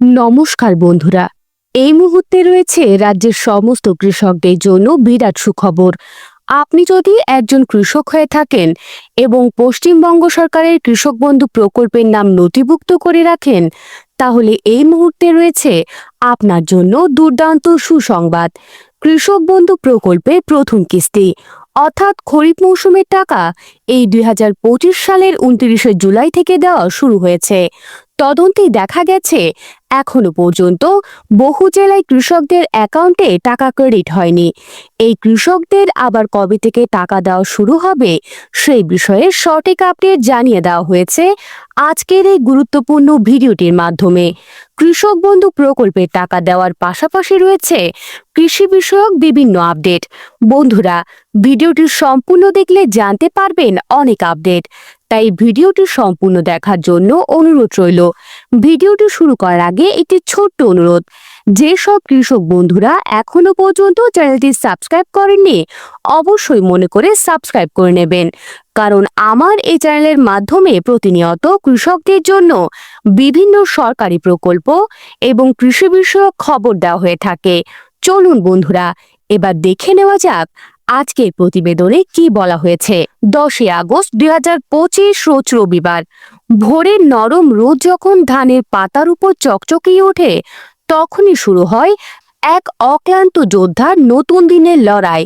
নমস্কার বন্ধুরা। এই মুহূর্তে রয়েছে রাজ্যের সমস্ত কৃষকদের জন্য বিরাট সুখবর। আপনি যদি একজন কৃষক হয়ে থাকেন এবং পশ্চিমবঙ্গ সরকারের কৃষক বন্ধু প্রকল্পের নাম নথিভুক্ত করে রাখেন, তাহলে এই মুহূর্তে রয়েছে আপনার জন্য দুর্দান্ত সুসংবাদ। কৃষক বন্ধু প্রকল্পের প্রথম কিস্তি, অর্থাৎ খরিফ মৌসুমের টাকা এই দুই হাজার পঁচিশ সালের উনত্রিশে জুলাই থেকে দেওয়া শুরু হয়েছে। তদন্তে দেখা গেছে, এখনও পর্যন্ত বহু জেলায় কৃষকদের অ্যাকাউন্টে টাকা ক্রেডিট হয়নি। এই কৃষকদের আবার কবে থেকে টাকা দেওয়া শুরু হবে, সেই বিষয়ে সঠিক আপডেট জানিয়ে দেওয়া হয়েছে আজকের এই গুরুত্বপূর্ণ ভিডিওটির মাধ্যমে। কৃষক বন্ধু প্রকল্পের টাকা দেওয়ার পাশাপাশি রয়েছে কৃষি বিষয়ক বিভিন্ন আপডেট। বন্ধুরা, ভিডিওটি সম্পূর্ণ দেখলে জানতে পারবেন অনেক আপডেট। তাই ভিডিওটি সম্পূর্ণ দেখার জন্য অনুরোধ রইল। ভিডিওটি শুরু করার আগে একটি ছোট্ট অনুরোধ। যেসব কৃষক বন্ধুরা এখনও পর্যন্ত চ্যানেলটি সাবস্ক্রাইব করেননি, অবশ্যই মনে করে সাবস্ক্রাইব করে নেবেন। কারণ আমার এই চ্যানেলের মাধ্যমে প্রতিনিয়ত কৃষকদের জন্য বিভিন্ন সরকারি প্রকল্প এবং কৃষি বিষয়ক খবর দেওয়া হয়ে থাকে। চলুন বন্ধুরা, এবার দেখে নেওয়া যাক আজকের প্রতিবেদনে কি বলা হয়েছে? দশই আগস্ট দুই হাজার পঁচিশ রোজ রবিবার। ভোরের নরম রোদ যখন ধানের পাতার উপর চকচকিয়ে ওঠে, তখনই শুরু হয় এক অক্লান্ত যোদ্ধার নতুন দিনের লড়াই।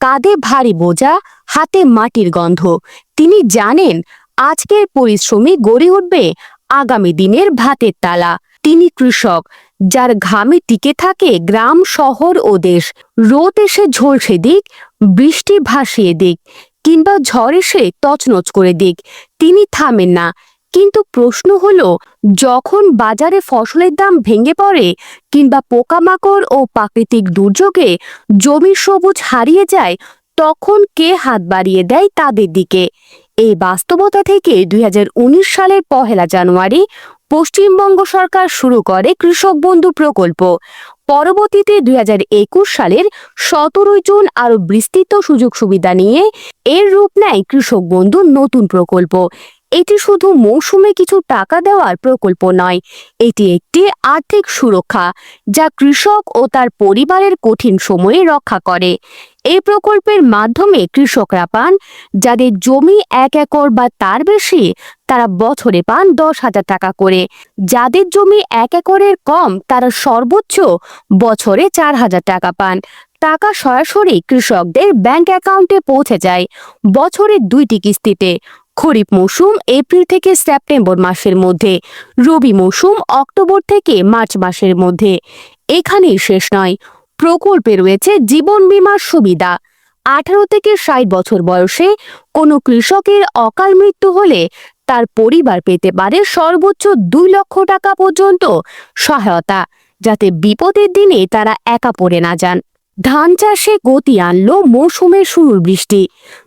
কাঁধে ভারী বোঝা, হাতে মাটির গন্ধ। তিনি জানেন, আজকের পরিশ্রমী গড়ে উঠবে আগামী দিনের ভাতের তালা। তিনি কৃষক। যার ঘামে টিকে থাকে গ্রাম, শহর ও দেশ। রোদ এসে ঝলসে দিক, বৃষ্টি ভাসিয়ে দিক, কিংবা ঝড় এসে তছনছ করে দিক। তিনি থামেন না। কিন্তু প্রশ্ন হলো, যখন বাজারে ফসলের দাম ভেঙে পড়ে, কিংবা পোকামাকড় ও প্রাকৃতিক দুর্যোগে জমির সবুজ হারিয়ে যায়, তখন কে হাত বাড়িয়ে দেয় তাদের দিকে? এই বাস্তবতা থেকে দুই হাজার উনিশ সালের পহেলা জানুয়ারি পশ্চিমবঙ্গ সরকার শুরু করে কৃষক বন্ধু প্রকল্প। পরবর্তীতে দুই হাজার একুশ সালের সতেরোই জুন আরও বিস্তৃত সুযোগ সুবিধা নিয়ে এর রূপ নেয় কৃষক বন্ধু নতুন প্রকল্প। এটি শুধু মৌসুমে কিছু টাকা দেওয়ার প্রকল্প নয়, এটি একটি আর্থিক সুরক্ষা যা কৃষক ও তার পরিবারের কঠিন সময়ে রক্ষা করে। এই প্রকল্পের মাধ্যমে কৃষকরা পান, যাদের জমি এক একর বা তার বেশি, তারা বছরে পান দশ হাজার টাকা করে। যাদের জমি এক একরের কম, তারা সর্বোচ্চ বছরে চার হাজার টাকা পান। টাকা সরাসরি কৃষকদের ব্যাংক অ্যাকাউন্টে পৌঁছে যায় বছরের দুইটি কিস্তিতে। খরিফ মৌসুম এপ্রিল থেকে সেপ্টেম্বর মাসের মধ্যে, রবি মৌসুম অক্টোবর থেকে মার্চ মাসের মধ্যে। এখানেই শেষ নয়। প্রকল্পে রয়েছে জীবন বীমার সুবিধা। আঠারো থেকে ষাট বছর বয়সে কোনো কৃষকের অকাল মৃত্যু হলে তার পরিবার পেতে পারে সর্বোচ্চ দুই লক্ষ টাকা পর্যন্ত সহায়তা, যাতে বিপদের দিনে তারা একা পড়ে না যান। ধান চাষে গতি আনলো মৌসুমের শুরুর বৃষ্টি।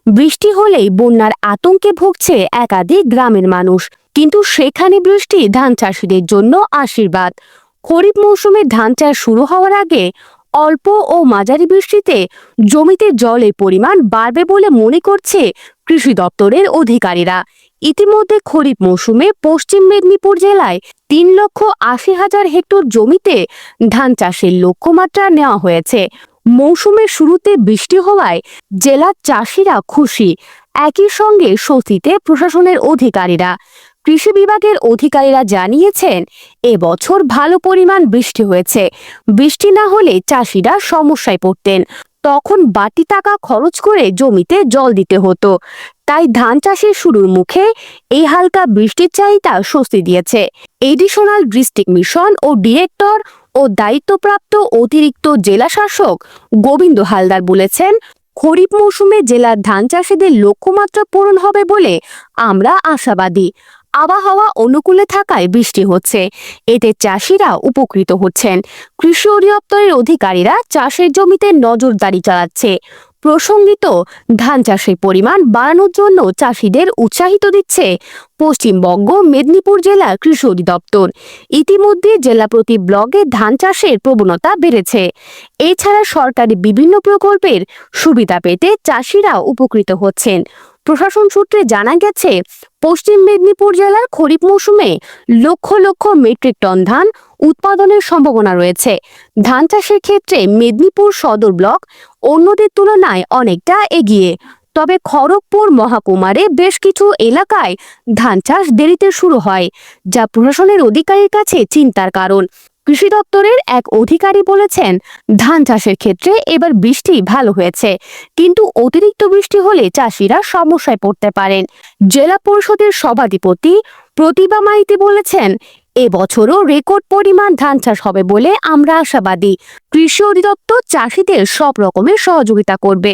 বৃষ্টি হলেই বন্যার আতঙ্কে ভুগছে একাধিক গ্রামের মানুষ। কিন্তু সেখানে বৃষ্টি ধান চাষিদের জন্য আশীর্বাদ। খরিফ মৌসুমে ধান চাষ শুরু হওয়ার আগে অল্প ও মাঝারি বৃষ্টিতে জমিতে জলের পরিমাণ বাড়বে বলে মনে করছে কৃষি দপ্তরের অধিকারীরা। ইতিমধ্যে খরিফ মৌসুমে পশ্চিম মেদিনীপুর জেলায় তিন লক্ষ আশি হাজার হেক্টর জমিতে ধান চাষের লক্ষ্যমাত্রা নেওয়া হয়েছে। মৌসুমের শুরুতে বৃষ্টি হওয়ায় জেলার চাষিরা খুশি। একই সঙ্গে স্বস্তিতে প্রশাসনের অধিকারীরা। কৃষি বিভাগের অধিকারীরা জানিয়েছেন, এবছর ভালো পরিমাণ বৃষ্টি হয়েছে। বৃষ্টি না হলে চাষিরা সমস্যায় পড়তেন। তখন বাটি টাকা খরচ করে জমিতে জল দিতে হতো। তাই ধান চাষের শুরুর মুখে এই হালকা বৃষ্টির চাহিদা স্বস্তি দিয়েছে। এডিশনাল ডিস্ট্রিক্ট মিশন ও ডিরেক্টর ও দায়িত্বপ্রাপ্ত অতিরিক্ত জেলা শাসক গোবিন্দ হালদার বলেছেন, খরিফ মৌসুমে জেলার ধান চাষীদের লক্ষ্যমাত্রা পূরণ হবে বলে আমরা আশাবাদী। আবহাওয়া অনুকূলে থাকায় বৃষ্টি হচ্ছে। এতে চাষিরা উপকৃত হচ্ছেন। কৃষি অধিদপ্তরের অধিকারীরা চাষের জমিতে নজরদারি চালাচ্ছে। প্রসঙ্গিত, ধান চাষের পরিমাণ বাড়ানোর জন্য চাষিদের উৎসাহিত দিচ্ছে পশ্চিমবঙ্গ মেদিনীপুর জেলা কৃষি অধিদপ্তর। ইতিমধ্যে জেলা প্রতি ব্লকে ধান চাষের প্রবণতা বেড়েছে। এছাড়া সরকারি বিভিন্ন প্রকল্পের সুবিধা পেতে চাষিরা উপকৃত হচ্ছেন। প্রশাসন সূত্রে জানা গেছে, পশ্চিম মেদিনীপুর জেলার খরিফ মৌসুমে লক্ষ লক্ষ মেট্রিক টন ধান উৎপাদনের সম্ভাবনা রয়েছে। ধান চাষের ক্ষেত্রে মেদিনীপুর সদর ব্লক অন্যদের তুলনায় অনেকটা এগিয়ে। তবে খড়গপুর মহাকুমারে বেশ কিছু এলাকায় ধান চাষ দেরিতে শুরু হয়, যা প্রশাসনের অধিকারীর কাছে চিন্তার কারণ। কৃষি দপ্তরের এক অধিকারী বলেছেন, ধান চাষের ক্ষেত্রে এবার বৃষ্টি ভালো হয়েছে, কিন্তু অতিরিক্ত বৃষ্টি হলে চাষিরা সমস্যায় পড়তে পারেন। জেলা পরিষদের সভাধিপতি প্রতিভা মাইতি বলেছেন, এবছরও রেকর্ড পরিমাণ ধান চাষ হবে বলে আমরা আশাবাদী। কৃষি অধিদপ্তর চাষিদের সব রকমের সহযোগিতা করবে।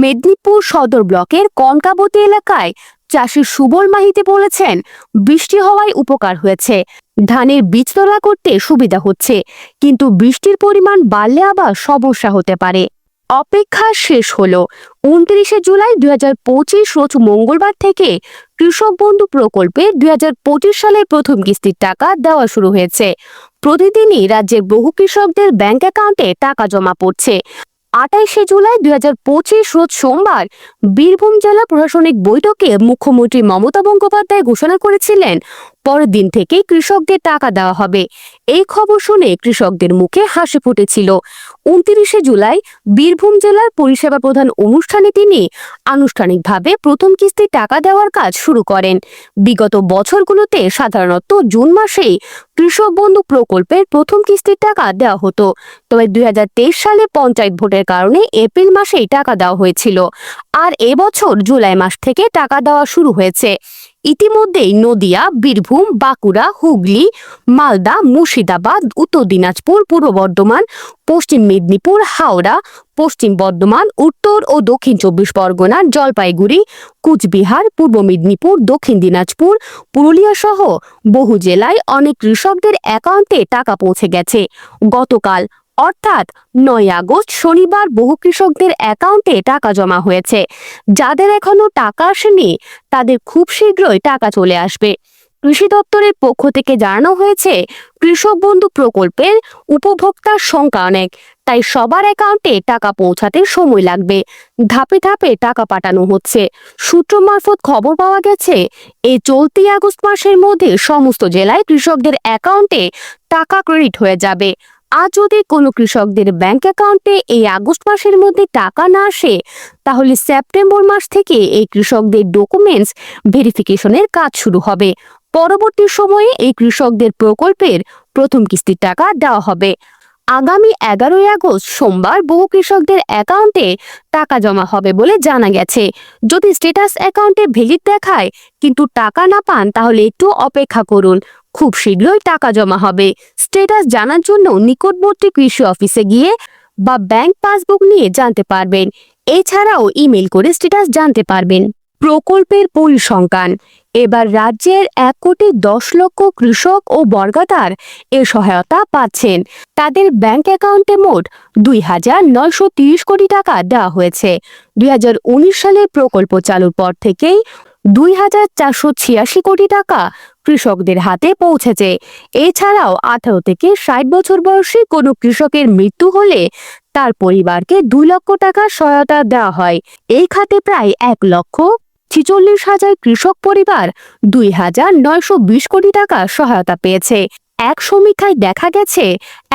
মেদিনীপুর সদর ব্লকের কনকাবতী এলাকায় চাষি সুবল মাহিতে বলেছেন, বৃষ্টি হওয়ায় উপকার হয়েছে। ধানের বীজ তোলা করতে সুবিধা হচ্ছে, কিন্তু বৃষ্টির পরিমাণ বাড়লে আবার সমস্যা হতে পারে। অপেক্ষা শেষ হলো। উনত্রিশে জুলাই দুই হাজার পঁচিশ, রোজ মঙ্গলবার থেকে কৃষক বন্ধু প্রকল্পে দুই হাজার পঁচিশ সালের প্রথম কিস্তির টাকা দেওয়া শুরু হয়েছে। প্রতিদিনই রাজ্যের বহু কৃষকদের ব্যাংক অ্যাকাউন্টে টাকা জমা পড়ছে। আটাইশে জুলাই দুই হাজার পঁচিশ রোজ সোমবার বীরভূম জেলা প্রশাসনিক বৈঠকে মুখ্যমন্ত্রী মমতা বন্দ্যোপাধ্যায় ঘোষণা করেছিলেন, পরের দিন থেকেই কৃষকদের টাকা দেওয়া হবে। এই খবর শুনে কৃষকদের মুখে হাসি ফুটেছিল। উনত্রিশে জুলাই বীরভূম জেলার পরিষেবা প্রধান অনুষ্ঠানে তিনি আনুষ্ঠানিকভাবে প্রথম কিস্তি টাকা দেওয়ার কাজ শুরু করেন। বিগত বছরগুলোতে সাধারণত জুন মাসেই কৃষক বন্ধু প্রকল্পের প্রথম কিস্তির টাকা দেওয়া হতো। তবে দু হাজার তেইশ সালে পঞ্চায়েত ভোটের কারণে এপ্রিল মাসেই টাকা দেওয়া হয়েছিল। আর এবছর জুলাই মাস থেকে টাকা দেওয়া শুরু হয়েছে। ইতিমধ্যেই নদিয়া, বীরভূম, বাঁকুড়া, হুগলি, মালদা, মুর্শিদাবাদ, উত্তর দিনাজপুর, পূর্ব বর্ধমান, পশ্চিম মেদিনীপুর, হাওড়া পশ্চিম বর্ধমান, উত্তর ও দক্ষিণ চব্বিশ পরগনার জলপাইগুড়ি, কুচবিহার, পূর্ব মেদিনীপুর, দক্ষিণ দিনাজপুর, পুরুলিয়া সহ বহু জেলায় অনেক কৃষকদের অ্যাকাউন্টে টাকা পৌঁছে গেছে। গতকাল, অর্থাৎ নয় আগস্ট, শনিবার বহু কৃষকদের অ্যাকাউন্টে টাকা জমা হয়েছে। যাদের এখনও টাকা আসেনি, তাদের খুব শীঘ্রই টাকা চলে আসবে। কৃষি দপ্তরের পক্ষ থেকে জানানো হয়েছে, কৃষক বন্ধু প্রকল্পের উপভোক্তার সংখ্যা অনেক। তাই সবার অ্যাকাউন্টে টাকা পৌঁছাতে সময় লাগবে। ধাপে ধাপে টাকা পাঠানো হচ্ছে। সূত্র মারফত খবর পাওয়া গেছে এই চলতি আগস্ট মাসের মধ্যে সমস্ত জেলায় কৃষকদের অ্যাকাউন্টে টাকা ক্রেডিট হয়ে যাবে। আজ যদি কোনো কৃষকদের ব্যাংক অ্যাকাউন্টে এই আগস্ট মাসের মধ্যে টাকা না আসে, তাহলে সেপ্টেম্বর মাস থেকে এই কৃষকদের ডকুমেন্টস ভেরিফিকেশনের কাজ শুরু হবে। পরবর্তী সময়ে এই কৃষকদের প্রকল্পের প্রথম কিস্তির টাকা দেওয়া হবে। আগামী এগারোই আগস্ট সোমবার বহু কৃষকদের অ্যাকাউন্টে টাকা জমা হবে বলে জানা গেছে। যদি স্ট্যাটাস অ্যাকাউন্টে ভেলিড দেখায় কিন্তু টাকা না পান তাহলে একটু অপেক্ষা করুন। খুব শীঘ্রই টাকা জমা হবে। স্ট্যাটাস জানার জন্য নিকটবর্তী কৃষি অফিসে গিয়ে বা ব্যাংক পাসবুক নিয়ে জানতে পারবেন। এছাড়াও ইমেল করে স্ট্যাটাস জানতে পারবেন। প্রকল্পের পরিসংখ্যান। এবার রাজ্যের এক কোটি দশ লক্ষ কৃষক ও বর্গাদার এ সহায়তা পাচ্ছেন। তাদের ব্যাংক অ্যাকাউন্টে মোট দুই হাজার নয়শো তিরিশ কোটি টাকা দেওয়া হয়েছে। দুই সালের প্রকল্প চালুর পর থেকেই দুই হাজার চারশো ছিয়াশি কোটি টাকা কৃষকদের হাতে পৌঁছেছে। এছাড়াও আঠারো থেকে ষাট বছর বয়সী কোনো কৃষকের মৃত্যু হলে তার পরিবারকে দুই লক্ষ টাকা সহায়তা দেওয়া হয়। এই খাতে প্রায় এক লক্ষ ছিচল্লিশ হাজার কৃষক পরিবার দুই হাজার নয়শো বিশ কোটি টাকা সহায়তা পেয়েছে। এক সমীক্ষায় দেখা গেছে,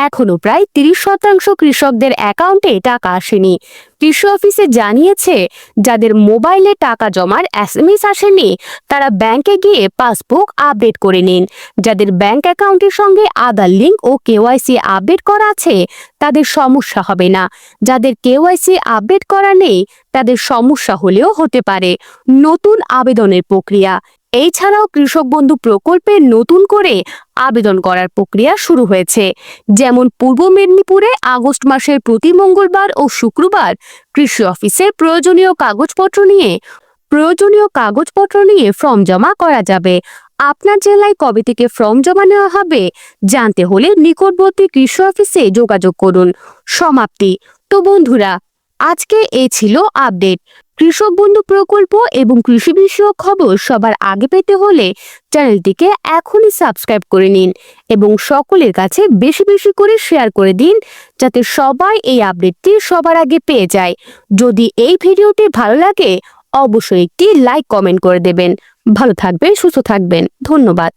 এখনও প্রায় তিরিশ শতাংশ কৃষকদের অ্যাকাউন্টে টাকা আসেনি। কৃষি অফিসে জানিয়েছে, যাদের মোবাইলে টাকা জমার এসএমএস আসেনি, তারা ব্যাংকে গিয়ে পাসবুক আপডেট করে নিন। যাদের ব্যাংক অ্যাকাউন্টের সঙ্গে আধার লিঙ্ক ও কেওয়াইসি আপডেট করা আছে, তাদের সমস্যা হবে না। যাদের কেওয়াইসি আপডেট করা নেই, তাদের সমস্যা হলেও হতে পারে। নতুন আবেদনের প্রক্রিয়া। এছাড়াও কৃষক বন্ধু প্রকল্পে নতুন করে আবেদন করার প্রক্রিয়া শুরু হয়েছে। যেমন পূর্ব মেদিনীপুরে আগস্ট মাসের প্রতি মঙ্গলবার ও শুক্রবার কৃষি অফিসে প্রয়োজনীয় কাগজপত্র নিয়ে, প্রয়োজনীয় কাগজপত্র নিয়ে ফর্ম জমা করা যাবে। আপনার জেলায় কবে থেকে ফর্ম জমা নেওয়া হবে জানতে হলে নিকটবর্তী কৃষি অফিসে যোগাযোগ করুন। সমাপ্তি। তো বন্ধুরা, আজকে এই ছিল আপডেট। কৃষক বন্ধু প্রকল্প এবং কৃষি বিষয়ক খবর সবার আগে পেতে হলে চ্যানেলটিকে এখনই সাবস্ক্রাইব করে নিন এবং সকলের কাছে বেশি বেশি করে শেয়ার করে দিন যাতে সবাই এই আপডেটটি সবার আগে পেয়ে যায়। যদি এই ভিডিওটি ভালো লাগে, অবশ্যই একটি লাইক, কমেন্ট করে দেবেন। ভালো থাকবেন, সুস্থ থাকবেন। ধন্যবাদ।